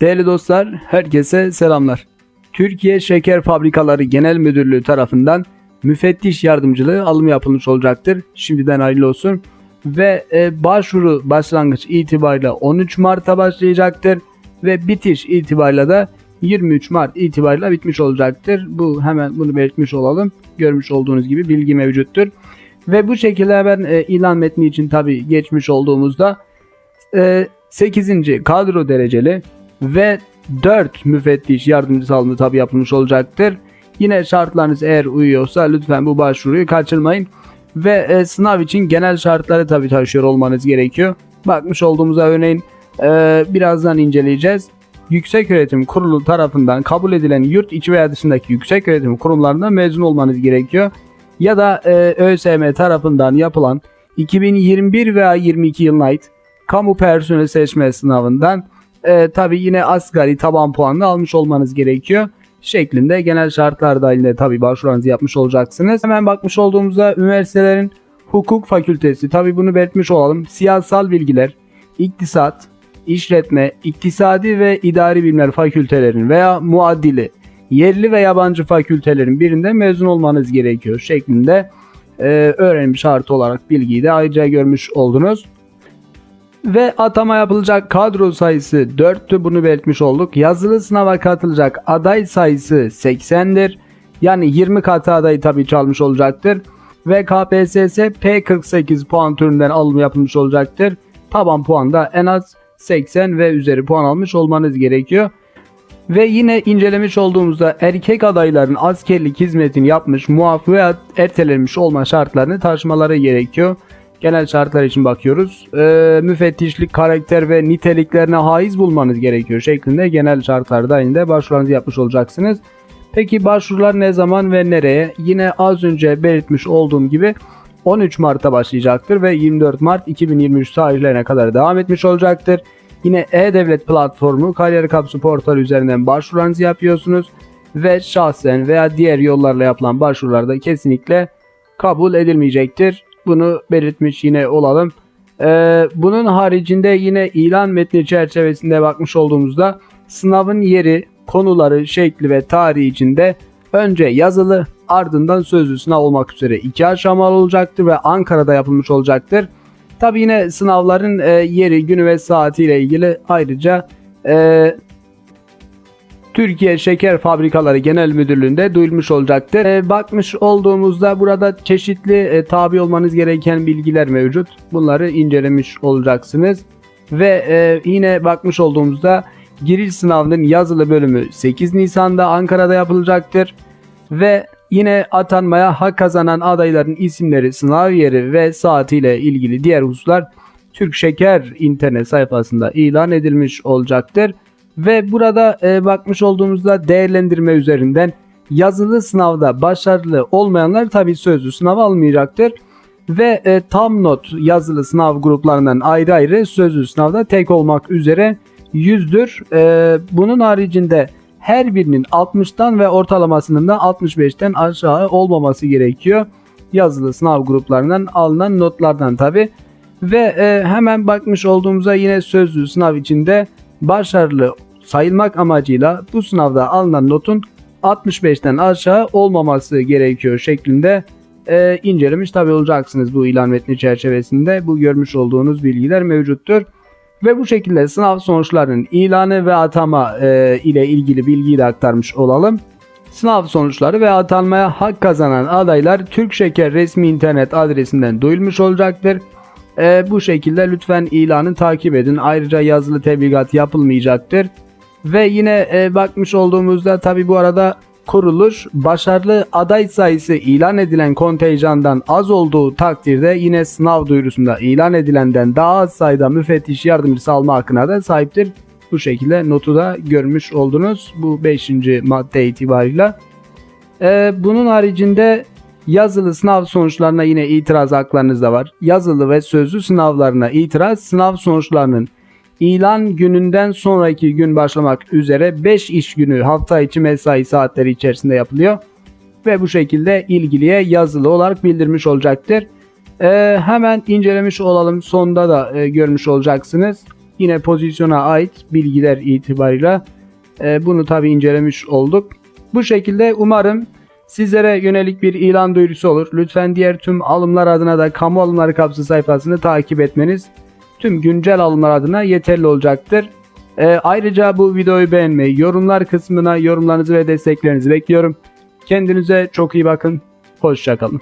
Değerli dostlar, herkese selamlar. Türkiye Şeker Fabrikaları Genel Müdürlüğü tarafından müfettiş yardımcılığı alım yapılmış olacaktır. Şimdiden hayırlı olsun. Ve e, başvuru başlangıç itibariyle 13 Mart'a başlayacaktır. Ve bitiş itibariyle de 23 Mart itibariyle bitmiş olacaktır. Bu hemen bunu belirtmiş olalım. Görmüş olduğunuz gibi bilgi mevcuttur. Ve bu şekilde ben e, ilan metni için tabi geçmiş olduğumuzda e, 8. kadro dereceli ve 4 müfettiş yardımcısı alımı tabi yapılmış olacaktır. Yine şartlarınız eğer uyuyorsa lütfen bu başvuruyu kaçırmayın. Ve e, sınav için genel şartları tabi taşıyor olmanız gerekiyor. Bakmış olduğumuzda örneğin e, birazdan inceleyeceğiz. Yüksek Öğretim Kurulu tarafından kabul edilen yurt içi veya dışındaki yüksek öğretim kurumlarından mezun olmanız gerekiyor. Ya da e, ÖSYM tarafından yapılan 2021 veya 22 yılına ait kamu personel seçme sınavından e, tabi yine asgari taban puanını almış olmanız gerekiyor. Şeklinde genel şartlar dahilinde tabi başvurularınızı yapmış olacaksınız. Hemen bakmış olduğumuzda üniversitelerin hukuk fakültesi tabi bunu belirtmiş olalım. Siyasal bilgiler, iktisat, işletme, iktisadi ve idari bilimler fakültelerin veya muadili, yerli ve yabancı fakültelerin birinde mezun olmanız gerekiyor şeklinde e, öğrenim şartı olarak bilgiyi de ayrıca görmüş oldunuz. Ve atama yapılacak kadro sayısı 4'tü bunu belirtmiş olduk. Yazılı sınava katılacak aday sayısı 80'dir. Yani 20 katı adayı tabii çalmış olacaktır. Ve KPSS P48 puan türünden alım yapılmış olacaktır. Taban puanda en az 80 ve üzeri puan almış olmanız gerekiyor. Ve yine incelemiş olduğumuzda erkek adayların askerlik hizmetini yapmış, muaf veya ertelenmiş olma şartlarını taşımaları gerekiyor. Genel şartlar için bakıyoruz. Ee, müfettişlik, karakter ve niteliklerine haiz bulmanız gerekiyor şeklinde genel şartlar dahilinde başvurularınızı yapmış olacaksınız. Peki başvurular ne zaman ve nereye? Yine az önce belirtmiş olduğum gibi 13 Mart'ta başlayacaktır ve 24 Mart 2023 tarihlerine kadar devam etmiş olacaktır. Yine E-Devlet platformu Kariyer Kapsı portalı üzerinden başvurularınızı yapıyorsunuz ve şahsen veya diğer yollarla yapılan başvurularda kesinlikle kabul edilmeyecektir. Bunu belirtmiş yine olalım. Ee, bunun haricinde yine ilan metni çerçevesinde bakmış olduğumuzda sınavın yeri, konuları, şekli ve tarihi içinde önce yazılı ardından sözlü sınav olmak üzere iki aşamalı olacaktır ve Ankara'da yapılmış olacaktır. Tabi yine sınavların e, yeri, günü ve saati ile ilgili ayrıca e, Türkiye Şeker Fabrikaları Genel Müdürlüğü'nde duyulmuş olacaktır. E, bakmış olduğumuzda burada çeşitli e, tabi olmanız gereken bilgiler mevcut. Bunları incelemiş olacaksınız. Ve e, yine bakmış olduğumuzda giriş sınavının yazılı bölümü 8 Nisan'da Ankara'da yapılacaktır. Ve yine atanmaya hak kazanan adayların isimleri, sınav yeri ve saatiyle ilgili diğer hususlar Türk Şeker internet sayfasında ilan edilmiş olacaktır. Ve burada e, bakmış olduğumuzda değerlendirme üzerinden yazılı sınavda başarılı olmayanlar tabi sözlü sınav almayacaktır. Ve e, tam not yazılı sınav gruplarından ayrı ayrı sözlü sınavda tek olmak üzere 100'dür. E, bunun haricinde her birinin 60'tan ve ortalamasının da 65'ten aşağı olmaması gerekiyor. Yazılı sınav gruplarından alınan notlardan tabi. Ve e, hemen bakmış olduğumuzda yine sözlü sınav içinde başarılı sayılmak amacıyla bu sınavda alınan notun 65'ten aşağı olmaması gerekiyor şeklinde e, incelemiş tabi olacaksınız bu ilan metni çerçevesinde. Bu görmüş olduğunuz bilgiler mevcuttur. Ve bu şekilde sınav sonuçlarının ilanı ve atama e, ile ilgili bilgiyi de aktarmış olalım. Sınav sonuçları ve atanmaya hak kazanan adaylar Türk Şeker resmi internet adresinden duyulmuş olacaktır. E, bu şekilde lütfen ilanı takip edin. Ayrıca yazılı tebligat yapılmayacaktır. Ve yine e, bakmış olduğumuzda tabi bu arada kuruluş başarılı aday sayısı ilan edilen kontenjandan az olduğu takdirde yine sınav duyurusunda ilan edilenden daha az sayıda müfettiş yardımcısı alma hakkına da sahiptir. Bu şekilde notu da görmüş oldunuz bu 5. madde itibariyle. Ee, bunun haricinde yazılı sınav sonuçlarına yine itiraz haklarınız da var. Yazılı ve sözlü sınavlarına itiraz sınav sonuçlarının İlan gününden sonraki gün başlamak üzere 5 iş günü hafta içi mesai saatleri içerisinde yapılıyor. Ve bu şekilde ilgiliye yazılı olarak bildirmiş olacaktır. Ee, hemen incelemiş olalım. Sonda da e, görmüş olacaksınız. yine pozisyona ait bilgiler itibarıyla e, bunu tabi incelemiş olduk. Bu şekilde umarım sizlere yönelik bir ilan duyurusu olur. Lütfen diğer tüm alımlar adına da kamu alımları kapsı sayfasını takip etmeniz tüm güncel alımlar adına yeterli olacaktır. E, ayrıca bu videoyu beğenmeyi, yorumlar kısmına yorumlarınızı ve desteklerinizi bekliyorum. Kendinize çok iyi bakın. Hoşçakalın.